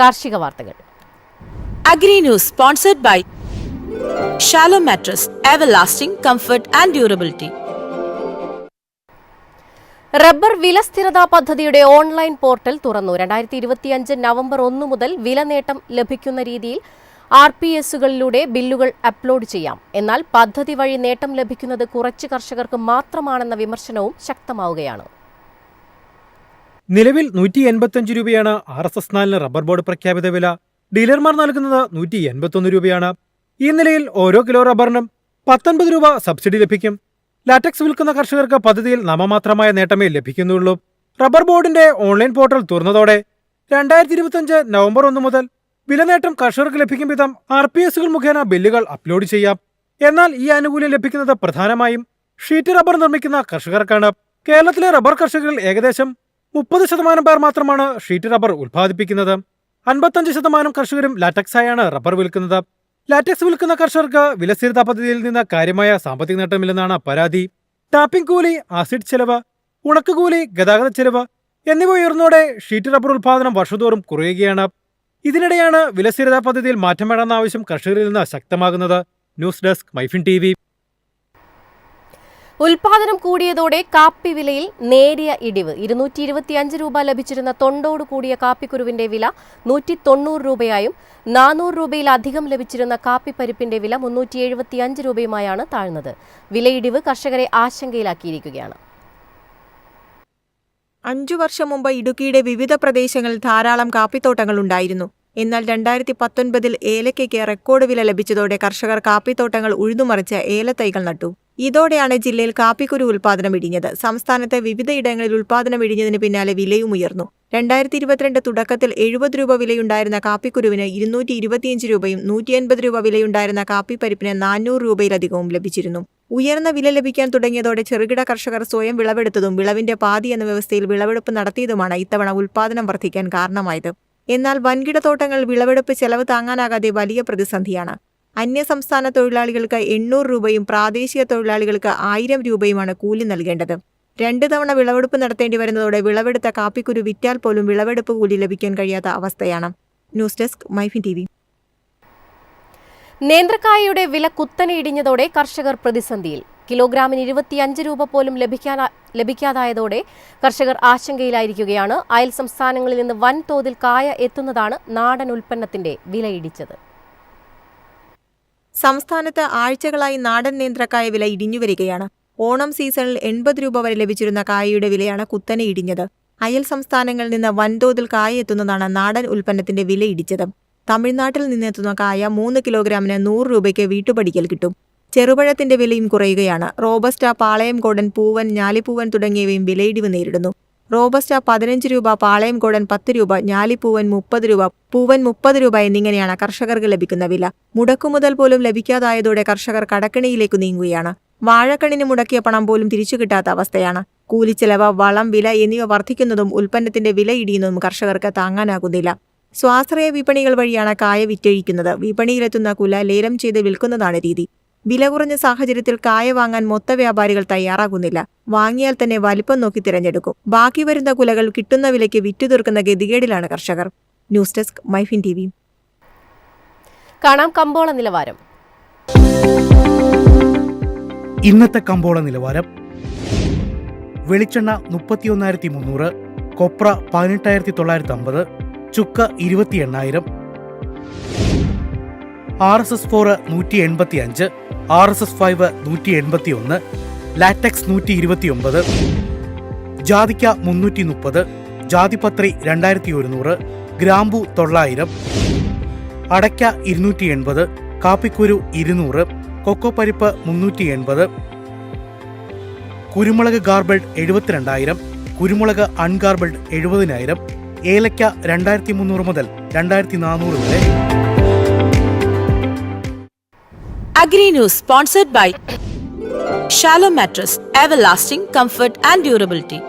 കാർഷിക വാർത്തകൾ. Agri News sponsored by mattress Mattress, Everlasting comfort and durability. Rubber വില സ്ഥിരതാ പദ്ധതിയുടെ ഓൺലൈൻ പോർട്ടൽ തുറന്നു. രണ്ടായിരത്തി ഇരുപത്തിയഞ്ച് നവംബർ ഒന്ന് മുതൽ വില നേട്ടം ലഭിക്കുന്ന രീതിയിൽ ആർ പി എസുകളിലൂടെ ബില്ലുകൾ അപ്ലോഡ് ചെയ്യാം. എന്നാൽ പദ്ധതി വഴി നേട്ടം ലഭിക്കുന്നത് കുറച്ച് കർഷകർക്ക് മാത്രമാണെന്ന വിമർശനവും ശക്തമാവുകയാണ്. നിലവിൽ നൂറ്റി എൺപത്തഞ്ച് രൂപയാണ് ആർ എസ് എസ് നാലിന് റബ്ബർ ബോർഡ് പ്രഖ്യാപിത വില. ഡീലർമാർ നൽകുന്നത് നൂറ്റി എൺപത്തൊന്ന് രൂപയാണ്. ഈ നിലയിൽ ഓരോ കിലോ റബ്ബറിനും പത്തൊൻപത് രൂപ സബ്സിഡി ലഭിക്കും. ലാറ്റക്സ് വിൽക്കുന്ന കർഷകർക്ക് പദ്ധതിയിൽ നാമമാത്രമായ നേട്ടമേ ലഭിക്കുന്നുള്ളൂ. റബ്ബർ ബോർഡിന്റെ ഓൺലൈൻ പോർട്ടൽ തുറന്നതോടെ രണ്ടായിരത്തി ഇരുപത്തിയഞ്ച് നവംബർ ഒന്ന് മുതൽ വില നേട്ടം കർഷകർക്ക് ലഭിക്കും വിധം ആർ പി എസുകൾ മുഖേന ബില്ലുകൾ അപ്ലോഡ് ചെയ്യാം. എന്നാൽ ഈ ആനുകൂല്യം ലഭിക്കുന്നത് പ്രധാനമായും ഷീറ്റ് റബ്ബർ നിർമ്മിക്കുന്ന കർഷകർക്കാണ്. കേരളത്തിലെ റബ്ബർ കർഷകരിൽ ഏകദേശം മുപ്പത് ശതമാനം പേർ മാത്രമാണ് ഷീറ്റ് റബ്ബർ ഉൽപ്പാദിപ്പിക്കുന്നത്. അൻപത്തഞ്ച് ശതമാനം കർഷകരും ലാറ്റക്സായാണ് റബ്ബർ വിൽക്കുന്നത്. ലാറ്റക്സ് വിൽക്കുന്ന കർഷകർക്ക് വിലസ്ഥിരതാ പദ്ധതിയിൽ നിന്ന് കാര്യമായ സാമ്പത്തിക നേട്ടമില്ലെന്നാണ് പരാതി. ടാപ്പിംഗ് കൂലി ആസിഡ് ചെലവ് ഉണക്കുകൂലി ഗതാഗത ചെലവ് എന്നിവ ഉയർന്നോടെ ഷീറ്റ് റബ്ബർ ഉൽപ്പാദനം വർഷതോറും കുറയുകയാണ്. ഇതിനിടെയാണ് വിലസ്ഥിരതാ പദ്ധതിയിൽ മാറ്റം വേണമെന്ന ആവശ്യം കർഷകരിൽ നിന്ന് ശക്തമാകുന്നത്. ന്യൂസ് ഡെസ്ക് മൈഫിൻ ടി ഉൽപാദനം കൂടിയതോടെ കാപ്പി വിലയിൽ നേരിയ ഇടിവ്. ഇരുന്നൂറ്റി ഇരുപത്തിയഞ്ച് രൂപ ലഭിച്ചിരുന്ന തൊണ്ടോട് കൂടിയ കാപ്പിക്കുരുവിന്റെ വില നൂറ്റി തൊണ്ണൂറ് രൂപയായും നാനൂറ് രൂപയിലധികം ലഭിച്ചിരുന്ന കാപ്പിപ്പരിപ്പിന്റെ വില മുന്നൂറ്റി എഴുപത്തിയഞ്ച് രൂപയുമായാണ് താഴ്ന്നത്. വിലയിടിവ് കർഷകരെ ആശങ്കയിലാക്കിയിരിക്കുകയാണ്. അഞ്ചു വർഷം മുമ്പ് ഇടുക്കിയുടെ വിവിധ പ്രദേശങ്ങളിൽ ധാരാളം കാപ്പിത്തോട്ടങ്ങൾ ഉണ്ടായിരുന്നു. എന്നാൽ രണ്ടായിരത്തി പത്തൊൻപതിൽ ഏലക്കയ്ക്ക് റെക്കോർഡ് വില ലഭിച്ചതോടെ കർഷകർ കാപ്പിത്തോട്ടങ്ങൾ ഉഴുതുമറിച്ച് ഏലത്തൈകൾ നട്ടു. ഇതോടെയാണ് ജില്ലയിൽ കാപ്പിക്കുരു ഉൽപാദനം ഇടിഞ്ഞത്. സംസ്ഥാനത്തെ വിവിധയിടങ്ങളിൽ ഉൽപാദനം ഇടിഞ്ഞതിന് പിന്നാലെ വിലയും ഉയർന്നു. രണ്ടായിരത്തി ഇരുപത്തിരണ്ട് തുടക്കത്തിൽ എഴുപത് രൂപ വിലയുണ്ടായിരുന്ന കാപ്പിക്കുരുവിന് ഇരുന്നൂറ്റി ഇരുപത്തിയഞ്ച് രൂപയും നൂറ്റി എൺപത് രൂപ വിലയുണ്ടായിരുന്ന കാപ്പിപ്പരിപ്പിന് നാനൂറ് രൂപയിലധികവും ലഭിച്ചിരുന്നു. ഉയർന്ന വില ലഭിക്കാൻ തുടങ്ങിയതോടെ ചെറുകിട കർഷകർ സ്വയം വിളവെടുത്തതും വിളവിന്റെ പാതി എന്ന വ്യവസ്ഥയിൽ വിളവെടുപ്പ് നടത്തിയതുമാണ് ഇത്തവണ ഉൽപാദനം വർദ്ധിക്കാൻ കാരണമായത്. എന്നാൽ വൻകിട തോട്ടങ്ങൾ വിളവെടുപ്പ് ചെലവ് താങ്ങാനാകാതെ വലിയ പ്രതിസന്ധിയാണ്. അന്യസംസ്ഥാന തൊഴിലാളികൾക്ക് എണ്ണൂറ് രൂപയും പ്രാദേശിക തൊഴിലാളികൾക്ക് ആയിരം രൂപയുമാണ് കൂലി നൽകേണ്ടത്. രണ്ട് തവണ വിളവെടുപ്പ് നടത്തേണ്ടി വരുന്നതോടെ വിളവെടുത്ത കാപ്പിക്കുരു വിറ്റാൽ പോലും വിളവെടുപ്പ് കൂലി ലഭിക്കാൻ കഴിയാത്ത അവസ്ഥയാണ്. News desk Myfin T V. നേന്ത്രക്കായയുടെ വില കുത്തനെ ഇടിഞ്ഞതോടെ കർഷകർ പ്രതിസന്ധിയിൽ. കിലോഗ്രാമിന് ഇരുപത്തിയഞ്ച് രൂപ പോലും ലഭിക്കാനാ ലഭിക്കാതായതോടെ കർഷകർ ആശങ്കയിലായിരിക്കുകയാണ്. അയൽ സംസ്ഥാനങ്ങളിൽ നിന്ന് വൻതോതിൽ കായ എത്തുന്നതാണ് നാടൻ ഉൽപ്പന്നത്തിന്റെ വിലയിടിച്ചത്. സംസ്ഥാനത്ത് ആഴ്ചകളായി നാടൻ നേന്ത്രക്കായ വില ഇടിഞ്ഞുവരികയാണ്. ഓണം സീസണിൽ എൺപത് രൂപ വരെ ലഭിച്ചിരുന്ന കായയുടെ വിലയാണ് കുത്തനെ ഇടിഞ്ഞത്. അയൽ സംസ്ഥാനങ്ങളിൽ നിന്ന് വൻതോതിൽ കായ എത്തുന്നതാണ് നാടൻ ഉൽപ്പന്നത്തിന്റെ വില ഇടിച്ചത് തമിഴ്നാട്ടിൽ നിന്നെത്തുന്ന കായ മൂന്ന് കിലോഗ്രാമിന് നൂറ് രൂപയ്ക്ക് വീട്ടുപടിക്കൽ കിട്ടും. ചെറുപഴത്തിന്റെ വിലയും കുറയുകയാണ്. റോബസ്റ്റ പാളയംകോടൻ പൂവൻ ഞാലിപ്പൂവൻ തുടങ്ങിയവയും വിലയിടിവ് നേരിടുന്നു. റോബസ്റ്റ പതിനഞ്ച് രൂപ പാളയംകോടൻ പത്ത് രൂപ ഞാലിപ്പൂവൻ മുപ്പത് രൂപ പൂവൻ മുപ്പത് രൂപ എന്നിങ്ങനെയാണ് കർഷകർക്ക് ലഭിക്കുന്ന വില. മുടക്കുമുതൽ പോലും ലഭിക്കാതായതോടെ കർഷകർ കടക്കിണിയിലേക്ക് നീങ്ങുകയാണ്. വാഴക്കണിന് മുടക്കിയ പണം പോലും തിരിച്ചു കിട്ടാത്ത അവസ്ഥയാണ്. കൂലിച്ചെലവ് വളം വില എന്നിവ വർദ്ധിക്കുന്നതും ഉൽപ്പന്നത്തിന്റെ വില ഇടിയുന്നതും കർഷകർക്ക് താങ്ങാനാകുന്നില്ല. സ്വാശ്രയ വിപണികൾ വഴിയാണ് കായ വിറ്റഴിക്കുന്നത്. വിപണിയിലെത്തുന്ന കുല ലേലം ചെയ്ത് വിൽക്കുന്നതാണ് രീതി. വില കുറഞ്ഞ സാഹചര്യത്തിൽ കായ വാങ്ങാൻ മൊത്ത വ്യാപാരികൾ തയ്യാറാകുന്നില്ല. വാങ്ങിയാൽ തന്നെ വലിപ്പം നോക്കി തിരഞ്ഞെടുക്കും. ബാക്കി വരുന്ന കുലകൾ കിട്ടുന്ന വിലയ്ക്ക് വിറ്റുതീർക്കുന്ന ഗതികേടിലാണ് കർഷകർ. ന്യൂസ് ഡെസ്ക് മൈഫിൻ ടി കാണാം കമ്പോള നിലവാരം. ഇന്നത്തെ കമ്പോള നിലവാരം. വെളിച്ചെണ്ണ മുപ്പത്തിയൊന്നായിരത്തി മുന്നൂറ് കൊപ്ര പതിനെട്ടായിരത്തി തൊള്ളായിരത്തി അമ്പത് ചുക്ക ഇരുപത്തി എണ്ണായിരം ആർ എസ് എസ് ഫോർ നൂറ്റി എൺപത്തി അഞ്ച് ആർ എസ് എസ് ഫൈവ് നൂറ്റി എൺപത്തി ഒന്ന് ലാറ്റക്സ് നൂറ്റി ഇരുപത്തി ഒമ്പത് ജാതിക്ക മുന്നൂറ്റി മുപ്പത് ജാതിപത്രി രണ്ടായിരത്തി ഒരുന്നൂറ് ഗ്രാമ്പു തൊള്ളായിരം അടയ്ക്ക ഇരുന്നൂറ്റി എൺപത് കാപ്പിക്കുരു ഇരുന്നൂറ് കൊക്കോ പരിപ്പ് മുന്നൂറ്റി എൺപത് കുരുമുളക് ഗാർബിൾഡ് എഴുപത്തിരണ്ടായിരം കുരുമുളക് അൺഗാർബിൾഡ് എഴുപതിനായിരം ഏലയ്ക്ക രണ്ടായിരത്തി മുന്നൂറ് മുതൽ രണ്ടായിരത്തി നാനൂറ് വരെ Agri News sponsored by Shallow Mattress, Everlasting Comfort and Durability.